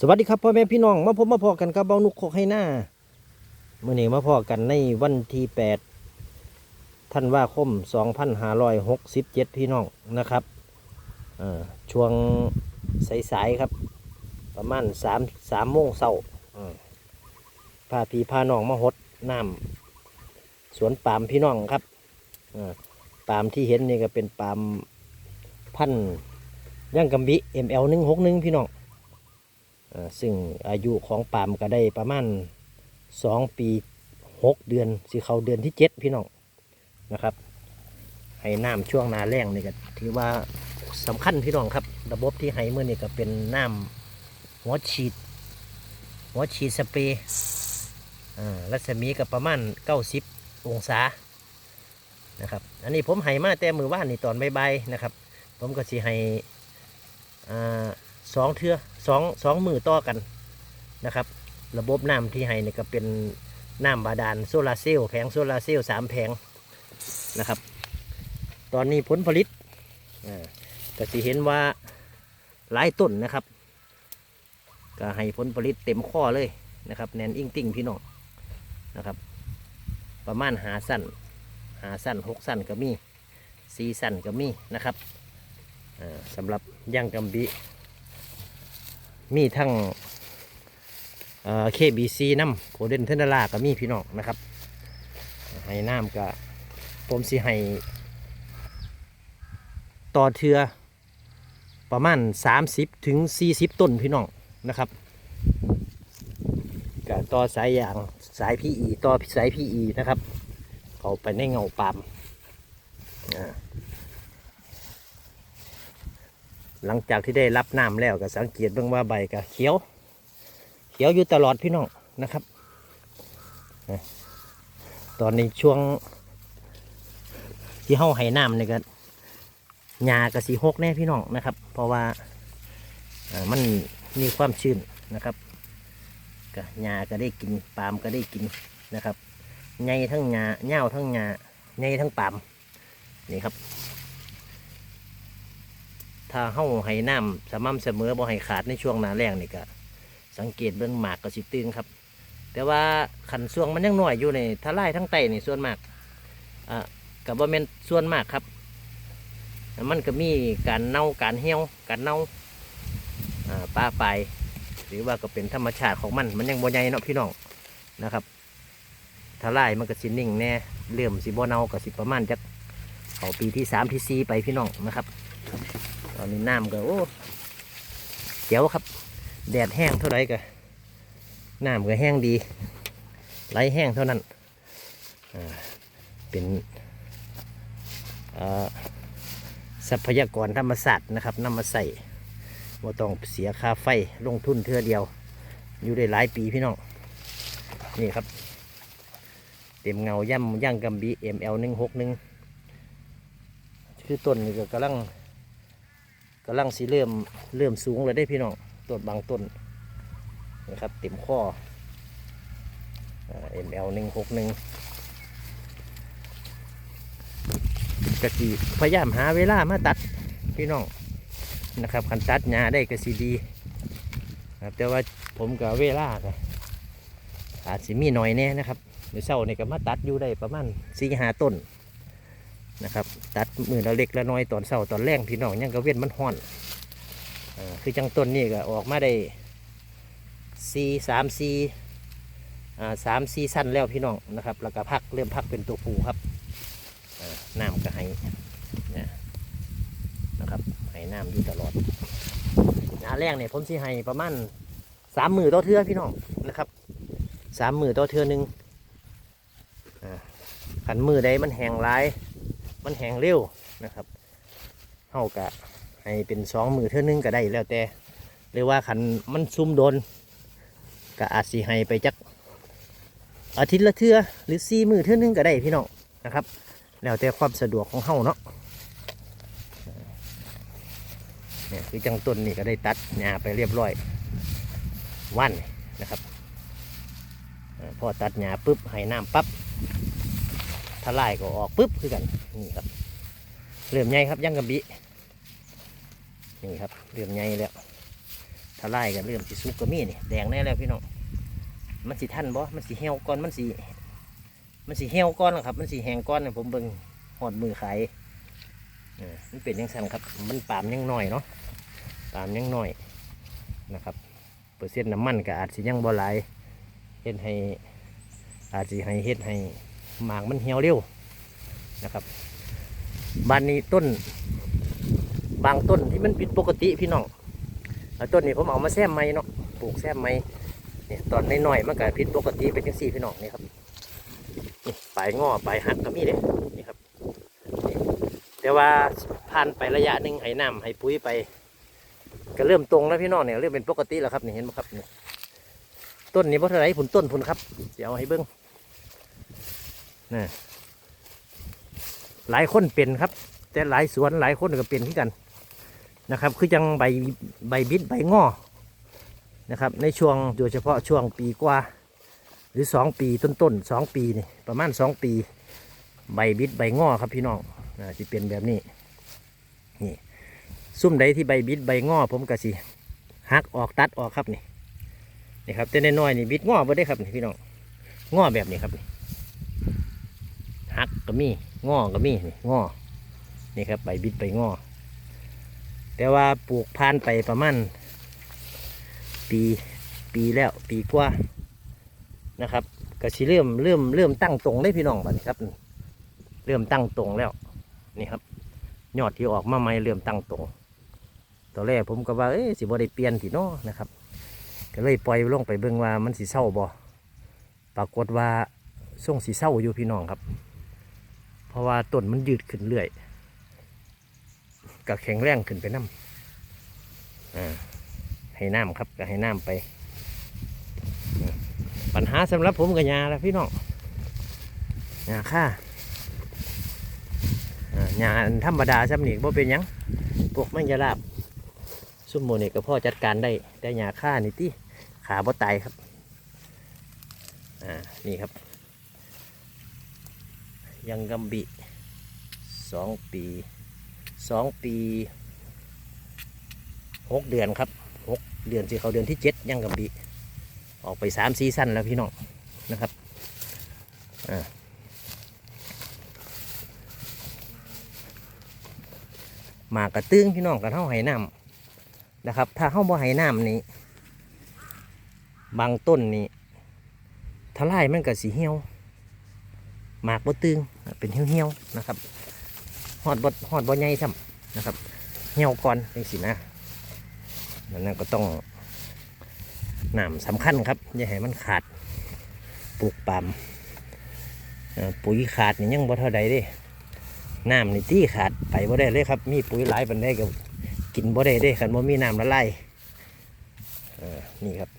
สวัสดีครับพ่อแม่พี่น้องมาพบมาพอกันกับเบานุกโคกให้หน้าเมื่อนี้มาพอกันในวันที่แปดธันวาคม2567พี่น้องนะครับช่วงสายๆครับ ประมาณ3 3โมงเช้าพาพี่พาน้องมาหดน้ำสวนปามพี่น้องครับปามที่เห็นนี่ก็เป็นปามพันย่างกำบิ ML 161พี่น้องเอ่อ ซึ่งอายุของปาล์มก็ได้ประมาณสองปีหกเดือนสิเขาเดือนที่เจ็ดพี่น้องนะครับ ให้น้ำช่วงนาแรงนี่ก็ถือว่าสำคัญพี่น้องครับ ระบบที่ให้เมื่อนี่ก็เป็นน้ำหัวฉีด หัวฉีดสเปรย์รัศมีก็ประมาณ 90 องศานะครับ อันนี้ผมให้มาแต่มือว่านนี่ตอนบ่ายๆนะครับ ผมก็สิให้อ่า สองเทือสองสองมือต่อกันนะครับ ระบบน้ำที่ให้นี่ก็เป็นน้ำบาดาลโซลาร์เซลล์แผงโซลาร์เซลล์สามแผงนะครับ ตอนนี้ผลผลิตอ่าก็สิเห็นว่าหลายต้นนะครับ ก็ให้ผลผลิตเต็มข้อเลยนะครับแนนอิงติ่งพี่น้องนะครับ ประมาณหาสั้นหาสั้นหกสั้นก็มีสี่สั้นก็มีนะครับสำหรับย่างกำบิ มีทั้งเคบีซีน้ำโคเดนเทนดาราก็มีพี่น้องนะครับให้น้ำก็ผมสิให้ต่อเทือประมาณ 30ถึง40 ต้นพี่น้องนะครับก็ต่อสายยางสายพีอีต่อสายพีอีนะครับ เขาไปในเงาปามอ่า หลังจากที่ได้รับน้ำแล้วก็สังเกตเบื้องว่าใบก็เขียว เขียวอยู่ตลอดพี่น้องนะครับ ตอนนี้ช่วง ที่เฮาให้น้ำเนี่ยก็หญ้ากระสีหกแน่พี่น้องนะครับ เพราะว่ามันมีความชื้นนะครับก็หญ้าก็ได้กินปาล์มก็ได้กินนะครับใหญ่ทั้งหญ้าเหย้าทั้งหญ้าใหญ่ทั้งปาล์มนี่ครับ ถ้าเฮาให้น้ำสม่ำเสมอบ่ให้ขาดในช่วงหน้าแรงนี่ก็สังเกตเบื้องหมากก็สิตึงครับ แต่ว่าขันช่วงมันยังน้อยอยู่ในทลายทั้งไตนี่ส่วนมากอ่ากับบ่แม่นส่วนมากครับ มันก็มีการเน่าการเหี่ยวการเน่าอ่าปลาไป หรือว่าก็เป็นธรรมชาติของมัน มันยังบ่ใหญ่เนาะพี่น้องนะครับทลายมันก็สินิ่งแน่เลื่อมสิบ่เน่าก็สิประมาณจักเขาปีที่สามที่สี่ไปพี่น้องนะครับ ตอนนี้น้ำก็โอ้เจ๋วครับ แดดแห้งเท่าไรก็น้ำก็แห้งดีไหลแห้งเท่านั้นเป็นอ่าทรัพยากรธรรมศาสตร์นะครับนำมาใส่ว่าต้องเสียค่าไฟลงทุนเท่อเดียว อยู่ได้หลายปีพี่น้อง นี่ครับ เต็มเงาย่ำย่างกำบี ML หนึ่งหกหนึ่งคือต้นนี่ก็กำลัง กำลังสีเริ่มเริ่มสูงเลยได้พี่น้องต้นบางต้นนะครับเต็มข้อเอ็มเอลหนึ่งหกหนึ่งกะกีพยายามหาเวลามาตัดพี่น้องนะครับคันตัดหญ้าได้ก็สีดีครับแต่ว่าผมกับเวลาก็อาจสิมีหน่อยแน่นะครับเดี๋ยวเช้านี่ก็มาตัดอยู่ได้ประมาณสี่หาต้น นะครับ ตัดมือละเล็กละน้อยตอนเสาตอนแรงพี่น้องยังก็เว้นมันห่อนอคือจังต้นนี่ก็ออกมาได้ซีสามซีอ่สามซีสั้นแล้วพี่น้องนะครับ แล้วก็พักเริ่มพักเป็นตัวผูครับน้ำก็ให้นะนะครับให้น้ำอยู่ตลอดนาแรงเนี่ยผมสิให้ประมาณสามมือต่อเทือพี่น้องนะครับสามมือต่อเทือหนึ่งขันมือใดมันแห้งร้าย มันแห้งเร็วนะครับเฮากะให้เป็นสองมือเท่านึงก็ได้แล้วแต่หรือว่าขันมันซุ่มโดนก็อาจสิให้ไปจักอาทิตย์ละเทื่อหรือสี่มือเท่านึงก็ได้พี่น้องนะครับ แล้วแต่ความสะดวกของเฮาเนาะเนี่ยคือจังต้นนี่ก็ได้ตัดหญ้าไปเรียบร้อยวันนะครับพอตัดหญ้าปุ๊บให้น้ำปั๊บ ทลายก็ออกปุ๊บคือกันนี่ครับเริ่มใหญ่ครับย่างกะบินี่ครับเริ่มใหญ่แล้วถ้าไล่กันเริ่มสิสุกก็มีนี่แดงแน่แล้วพี่น้องมันสิทันบ่มันสิเหี่ยวก่อนมันสิมันสิเหี่ยวก่อนนะครับ มันสิแหงก่อนนะผมเบิ่งหอดมือขายมันเป็นยังไงครับ มันปามยังหน้อยเนาะปามยังหน้อยนะครับ เปอร์เซ็นต์น้ำมันก็อาจสิยังบ่หลายเฮ็ดให้อาจสิให้เฮ็ดให้ หมากมันเหี่ยวเร็วนะครับบานนี้ต้น บางต้นที่มันผิดปกติพี่น้องต้นนี้ผมเอามาแซมไม้เนาะปลูกแซมไม้เนี่ยตอนน้อยๆมันก็ผิดปกติเป็นจังซี่พี่น้องนี่ครับปลายงอปลายหักก็มีเด้นี่ครับแต่ว่าผ่านไประยะหนึ่งให้น้ำให้ปุ๋ยไป ก็เริ่มตรงแล้วพี่น้องเนี่ยเริ่มเป็นปกติแล้วครับนี่เห็นไหมครับต้นนี้เพราะอะไรผลต้นผลครับ เดี๋ยวให้เบิ้ง นะหลายคนเป็นครับ แต่หลายสวนหลายคนก็เป็นที่กันนะครับ คือจังใบใบบิดใบงอนะครับ ในช่วงโดยเฉพาะช่วงปีกว่า หรือสองปีต้นๆสองปีนี่ประมาณสองปี ใบบิดใบงอครับพี่น้องนะที่เป็นแบบนี้นี่ซุ่มใดที่ใบบิดใบงอผมก็สิหักออกตัดออกครับนี่นี่ครับแต่น้อยๆนี่บิดงอบ่ได้ครับนี่พี่น้องงอแบบนี้ครับนี่ ก็มีงอก็มีนี่งอนี่ครับใบบิดใบงอแต่ว่าปลูกผ่านไปประมาณปีปีแล้วปีกว่านะครับก็สิเริ่มเริ่มเริ่มตั้งตรงได้พี่น้องบัดนี้ครับ เริ่มตั้งตรงแล้วนี่ครับยอดที่ออกมาใหม่เริ่มตั้งตรงตอนแรกผมก็ว่าเอ้สิบ่ได้เปลี่ยนสิเนาะนะครับ ก็เลยปล่อยลงไปเบิ่งว่ามันสิเศร้าบ่ปรากฏว่าส่งสีเศร้าอยู่พี่น้องครับ เพราะว่าต้นมันยืดขึ้นเรื่อยก็แข็งแรงขึ้นไปน้ำอ่าให้น้ำครับก็ให้น้ำไป ปัญหาสำหรับผมกับยาแล้วพี่น้องยาค่าอ่ายาธรรมดาซ้ำนี่บ่เป็นยังพวกมันจะลาบซุ่มโมนี่ก็พ่อจัดการได้แต่ยาฆ่านี่ที่ขาบ่ตายครับ อ่า นี่ครับ ยังกำบิสองปีสองปีหกเดือนครับหกเดือนที่เขาเดือนที่เจ็ดยังกำบิออกไปสามซีซั่นแล้วพี่น้องนะครับมากระตึงพี่น้องกันเท่าไหน้ำนะครับ ถ้าเข้าบ่ไหน้ำนี่บางต้นนี่ทลายมันก็สีเหี่ยว หมากบ่ตึงเป็นเหี่ยวเหี่ยวๆนะครับหอดบ่หอดบ่ใหญ่ซ้ำนะครับเหี่ยวก่อนจังสินะนั่นก็ต้องน้ำสำคัญครับอย่าให้มันขาดปลูกปาล์มปุ๋ยขาดนี่ยังบ่เท่าใดเด้น้ำนี่ตีขาดไปบ่ได้เลยครับ มีปุ๋ยหลายปันได้ก็กินบ่ได้เด้คันบ่มีน้ำละลายนี่ครับ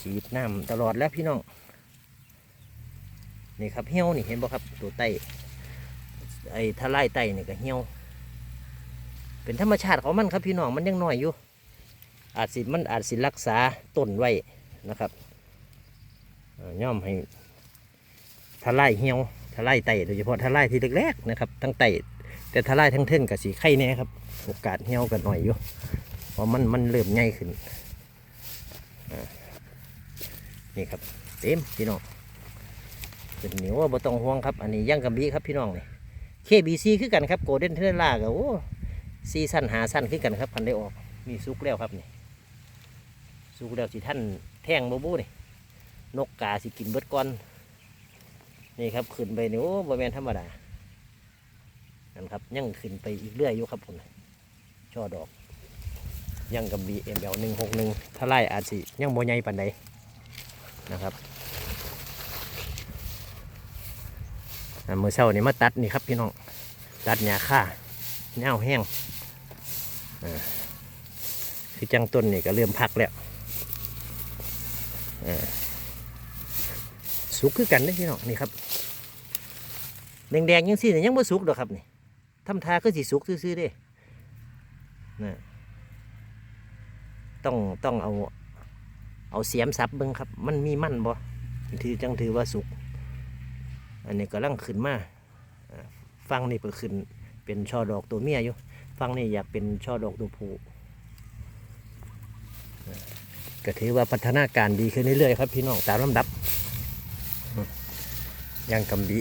ฉีดน้ำตลอดแล้วพี่น้อง นี่ครับเหี่ยวนี่เห็นบ่ครับตัวไตไอ้ทลายไตนี่ก็เหี่ยว เป็นธรรมชาติของมันครับพี่น้องมันยังน้อยอยู่ อาจสิมันอาจสิรักษาต้นไว้นะครับย่อมให้ทลายเหี่ยวทลายไตโดยเฉพาะทลายที่แรกๆนะครับ ทั้งไตแต่ทลายทั้งเทิงกับสีไข่แน่ครับโอกาสเหี่ยวกันหน่อยอยู่เพราะมันมันเริ่มใหญ่ขึ้นนี่ครับ เต็มพี่น้อง เป็นเหนียวว่าบ่ต้องห่วงครับ อันนี้ย่างกะบีครับพี่น้องนี่ KBC คือกันครับโกลเด้นเทเลล่ากับโอ้ซีสั้นหาสั้นคือกันครับพันได้ออกมีซุกแล้วครับนี่ซุกแล้วสิท่านแท่งบูบูนี่นกกาสิกินเบิดก่อนนี่ครับขึ้นไปนี่โอ้บแมนธรรมดานั่นครับยังขึ้นไปอีกเรื่อยอยู่ครับผมช่อดอกยังกับ BML หนึ่งหกหนึ่งถ้าไล่อาจสิยังโบใหญ่ปันใดนะครับ อ่ามื่อเช้านี่มาตัดนี่ครับพี่น้อง ตัดหญ้าค่าเน่าแห้งคือจังต้นนี่ก็เริ่มพักแล้วสุกคือกันได้พี่น้องนี่ครับแดงๆยังสิเนี่ยยังบ่สุกดอกครับนี่ทำทาก็สิสุกซื่อๆเด้นะต้องต้องเอา เอาเสียมสับเบิ่งครับ มันมีมันบ่ถือจังถือว่าสุก อันนี้กำลังขึ้นมาฟังนี่เปิดขึ้นเป็นช่อดอกตัวเมียอยู่ฟังนี่อยากเป็นช่อดอกตัวผู้ก็ถือว่าพัฒนาการดีขึ้นเรื่อยๆครับพี่น้องตามลำดับย่างกำบี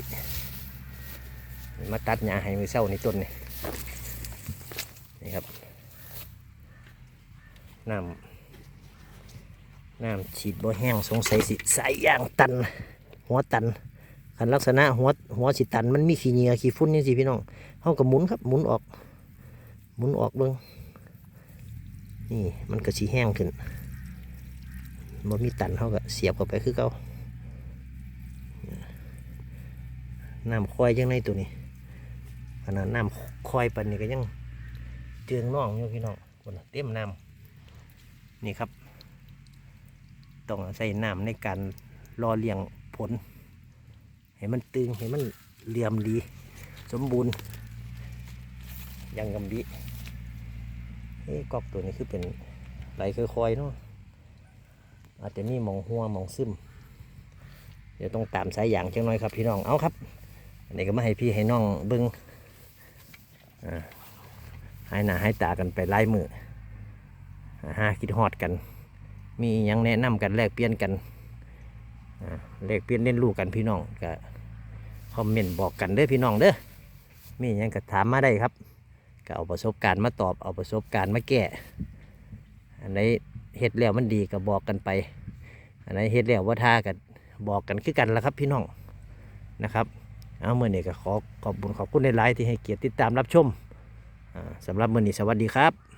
มาตัดหญ้าให้มือเศร้าในต้นนี่นี่ครับน้ำน้ำฉีดบ่แห้งสงสัยสิสายยางตัน หัวตัน คันลักษณะหัวหัวสิตันมันมีขี้เหงือขี้ฝุ่นนี่สิพี่น้องเฮาก็หมุนครับหมุนออกหมุนออกเบิ่งนี่มันก็สิแห้งขึ้นบ่มีตันเฮาก็เสียบเข้าไปคือเก่าน้ำควายจังในตัวนี้ขนาดน้ำควายปันนี่ก็ยังเจืองน่องอยู่พี่น้องคนน่ะเต็มน้ำนี่ครับต้องใส่น้ำในการรอเลี้ยงผล ให้มันตึงให้มันเหลี่ยมดี สมบูรณ์ยังกำบิเอ้กอกตัวนี้คือเป็นไหลค่อยๆเนาะอาจจะมีมองหัวมองซึมเดี๋ยวต้องตามสายอย่างจังน้อยครับพี่น้องเอาครับอันนี้ก็มาให้พี่ให้น้องเบิ้งอ่าให้หน้าให้ตากันไปไล่มืออ่าหาคิดฮอดกัน มียังแนะนำกันแลกเปลี่ยนกัน อ่าแลกเปลี่ยนเล่นลูกกันพี่น้องก็คอมเมนต์บอกกันเด้อพี่น้องเด้อมีหยังก็ถามมาได้ครับก็เอาประสบการณ์มาตอบเอาประสบการณ์มาแก้อันไหนเฮ็ดแล้วมันดีก็บอกกันไป อันไหนเฮ็ดแล้วว่าท่ากันบอกกันคือกันละครับพี่น้องนะครับเอาเมื่อนี้ก็ขอขอบคุญขอบคุณในไลน์ที่ให้เกียรติติดตามรับชมอ่าสำหรับเมื่อนี้สวัสดีครับ